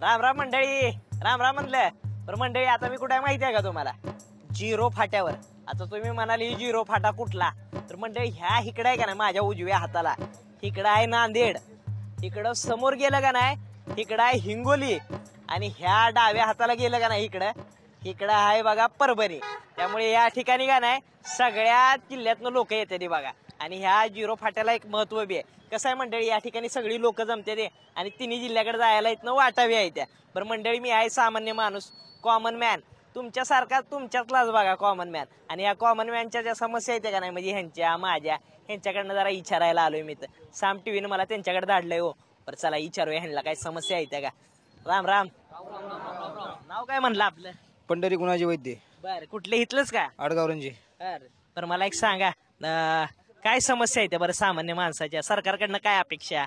राम राम मंडळी राम राम म्हणलं. बरं मंडळी आता मी कुठे आहे माहिती आहे का तुम्हाला? झिरो फाट्यावर. आता तुम्ही म्हणाली झिरो फाटा कुठला? तर मंडळी ह्या इकडे आहे का नाही माझ्या उजव्या हाताला? इकडं आहे नांदेड. इकडं समोर गेलं का नाही? इकडं आहे हिंगोली. आणि ह्या डाव्या हाताला गेलं का नाही इकडं? इकडं आहे बघा परभणी. त्यामुळे या ठिकाणी का नाही सगळ्या जिल्ह्यातनं लोक येते ते बघा. आणि ह्या जिरो फाट्याला एक महत्त्व बी आहे. कसं आहे मंडळी या ठिकाणी सगळी लोक जमते ते आणि तिन्ही जिल्ह्याकडे जायला इथनं वाटावी आहे त्या. बरं मंडळी मी आहे सामान्य माणूस कॉमन मॅन तुमच्यासारखा तुमच्यातलाच बघा कॉमन मॅन आणि या कॉमन मॅनच्या ज्या समस्या येते का नाही म्हणजे ह्यांच्या माझ्या ह्यांच्याकडनं जरा विचारायला आलोय मी तर साम टीव्हीनं मला त्यांच्याकडे धाडलंय हो. बरं चला विचारूया ह्यांना काही समस्या येते का. राम राम. नाव काय म्हणलं आपलं? पंढरी गुणाजी वैद्य. बर कुठले इथलंच का? आडगाव रंजी बर तर मला एक सांगा. काय समस्या येते बरं सामान्य माणसाच्या? सरकारकडनं काय अपेक्षा?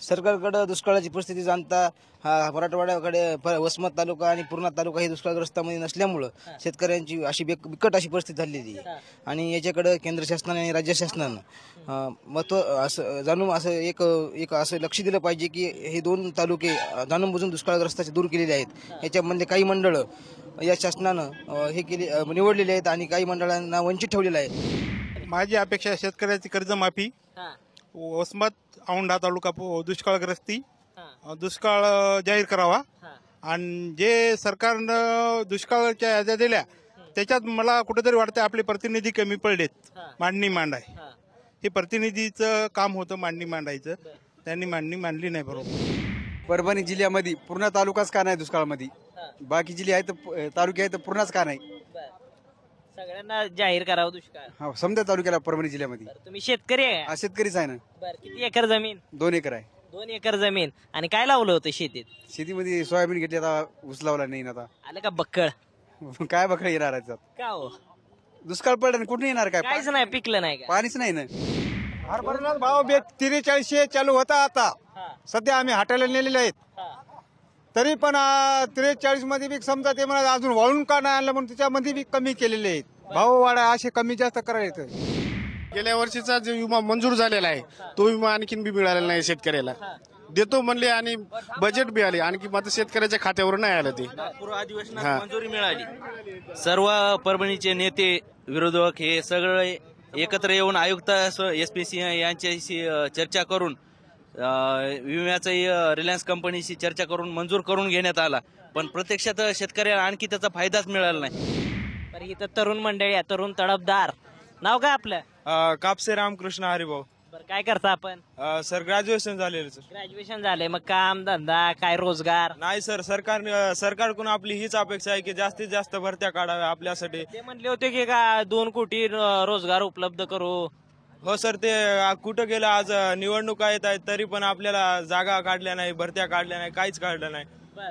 सरकारकडे दुष्काळाची परिस्थिती जाणता हा मराठवाड्याकडे प- वसमत तालुका आणि पूर्णा तालुका हे दुष्काळग्रस्तामध्ये नसल्यामुळं शेतकऱ्यांची अशी बेक- बिकट अशी परिस्थिती झालेली आहे. आणि याच्याकडे केंद्र शासनाने आणि राज्य शासनानं अं, महत्त्व असं जाणून असं एक एक असं लक्ष दिलं पाहिजे की हे दोन तालुके अं, जाणून बुजून दुष्काळग्रस्ताचे दूर केलेले आहेत. याच्यामधले काही मंडळं या शासनानं अं, हे केले अं, निवडलेले आहेत आणि काही मंडळांना वंचित ठेवलेलं आहे. माझी अपेक्षा आहे शेतकऱ्याची कर्जमाफी. हा, वसमत औंढा तालुका पु- दुष्काळग्रस्ती. हा, दुष्काळ अ, जाहीर करावा. हा. आणि जे सरकारनं दुष्काळाच्या याद्या दिल्या त्याच्यात मला कुठेतरी वाटतं आपले प्रतिनिधी कमी पडलेत. हा. मांडणी मांडाय. हा. हे प्रतिनिधीचं काम होतं मांडणी मांडायचं. त्यांनी मांडणी मांडली नाही बरोबर. परभणी जिल्ह्यामध्ये पूर्ण तालुकाच का नाही दुष्काळामध्ये. बाकी जिल्हे आहेत प- तालुके आहेत पूर्णच का नाही. सगळ्यांना जाहीर करावं दुष्काळ. हा समजा तालुक्याला परभणी जिल्ह्यामध्ये. तुम्ही शेतकरी आहे हा शेतकरीच आहे ना. बर किती एकर जमीन? दोन एकर आहे. दोन एकर जमीन. आणि काय लावलं होतं शेतीत? शेतीमध्ये सोयाबीन घेतली आता ऊस लावला नाही ना आलं का बक्कळ? आता काय बकळ येणार आहे त्यात? का हो? दुष्काळ पडला कुठे येणार काय? काहीच नाही पिकलं नाही का? पाणीच नाही ना. हरभऱ्याला भाव बे त्रेचाळीसशे चालू होता आता. हा, सध्या आम्ही हाटायला नेलेले आहेत. हा. तरी पण त्रेचाळीसमध्ये बी समजा ते म्हणा अजून वाळून का नाही आणलं म्हणून त्याच्यामध्ये बी कमी केलेले आहेत. भाव वाढा असे कमी जास्त करायला येतं गेल्या वर्षीचा जो विमा मंजूर झालेला आहे तो विमा आणखीन बी मिळालेला नाही शेतकऱ्याला. देतो म्हणले आणि बजेट बी आले आणखी मात्र शेतकऱ्याच्या खात्यावर नाही आलं ते. नागपूर अधिवेशनात मंजुरी मिळाली. सर्व परभणीचे नेते विरोधक हे सगळे एकत्र येऊन आयुक्त एस पी सी यांच्याशी चर्चा करून विम्याचाही रिलायन्स कंपनीशी चर्चा करून मंजूर करून घेण्यात आला. पण प्रत्यक्षात शेतकऱ्याला आणखी त्याचा फायदाच मिळाला नाही. बरं इथं तरुण मंडळी आहे तरुण तडफदार नाव काय आपलं? कापसे रामकृष्ण हरिभाऊ. बरं काय करता आपण? अ, सर ग्रॅज्युएशन झालेलं सर. ग्रॅज्युएशन झालंय मग काम धंदा काय रोजगार? नाही सर सरकार सरकारकडून आपली हीच अपेक्षा आहे की जास्तीत जास्त भरत्या काढाव्या आपल्यासाठी. ते म्हणले होते की का दोन कोटी अं, रोजगार उपलब्ध करू? हो सर ते अ, कुठं गेलं आज अ, निवडणुका येत आहेत तरी पण आपल्याला जागा काढल्या नाही भरत्या काढल्या नाही काहीच काढलं नाही. बर.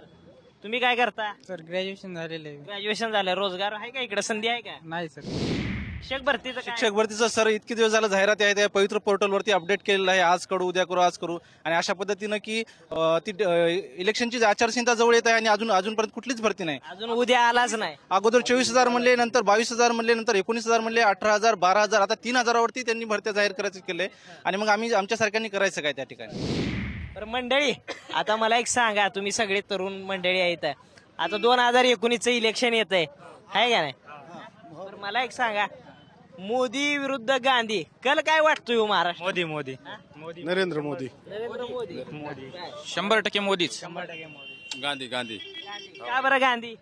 तुम्ही काय करता? सर ग्रॅज्युएशन झालेलं आहे. ग्रॅज्युएशन झालं. रोजगार आहे का इकडे? संधी आहे का? नाही सर. शिक्षक भरतीचं काय? शिक्षक भरतीचं सर इतके दिवस झालं जाहिरात आहे त्या पवित्र पोर्टलवरती अपडेट केलेलं आहे. आज करू उद्या करू आज करू. आणि अशा पद्धतीनं की अं, ती अं, इलेक्शनची आचारसंहिता जवळ येत आहे आणि अजून अजूनपर्यंत कुठलीच भरती नाही. अजून उद्या आलाच नाही. अगोदर चोवीस हजार म्हणले नंतर बावीस हजार म्हणले नंतर एकोणीस हजार म्हणले अठरा हजार बारा हजार आता तीन हजारावरती त्यांनी भरत्या जाहीर करायचं केलंय. आणि मग आम्ही आमच्या सारख्यांनी करायचं काय त्या ठिकाणी? बरं मंडळी आता मला एक सांगा तुम्ही सगळे तरुण मंडळी आहेत. आता दोन हजार एकोणीसचं इलेक्शन येत आहे आहे का नाही? बरं मला एक सांगा मोदी विरुद्ध गांधी कल काय वाटतोय हो महाराष्ट्र? मोदी मोदी. नरेंद्र मोदी. नरेंद्र मोदी. शंभर टक्के मोदीच. गांधी गांधी. का बरं गांधी?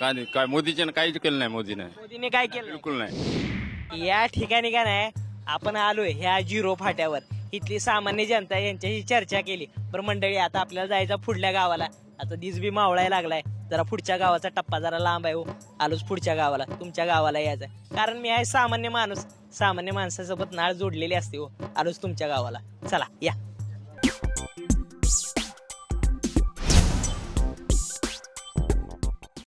गांधी काय मोदीचे काहीच केलं नाही मोदीने. मोदीने काय केलं? बिलकुल नाही. या ठिकाणी का नाही आपण आलोय ह्या जिरो फाट्यावर. इथली सामान्य जनता यांच्याशी चर्चा केली. बरं मंडळी आता आपल्याला जायचं पुढल्या गावाला. आता दिस बी मावळायला लागलाय. जरा पुढच्या गावाचा टप्पा जरा लांब आहे हो. आलोच पुढच्या गावाला. तुमच्या गावाला यायचं कारण मी आहे सामान्य माणूस. सामान्य माणसासोबत नाळ जोडलेली असते हो. आलोच तुमच्या गावाला. चला या.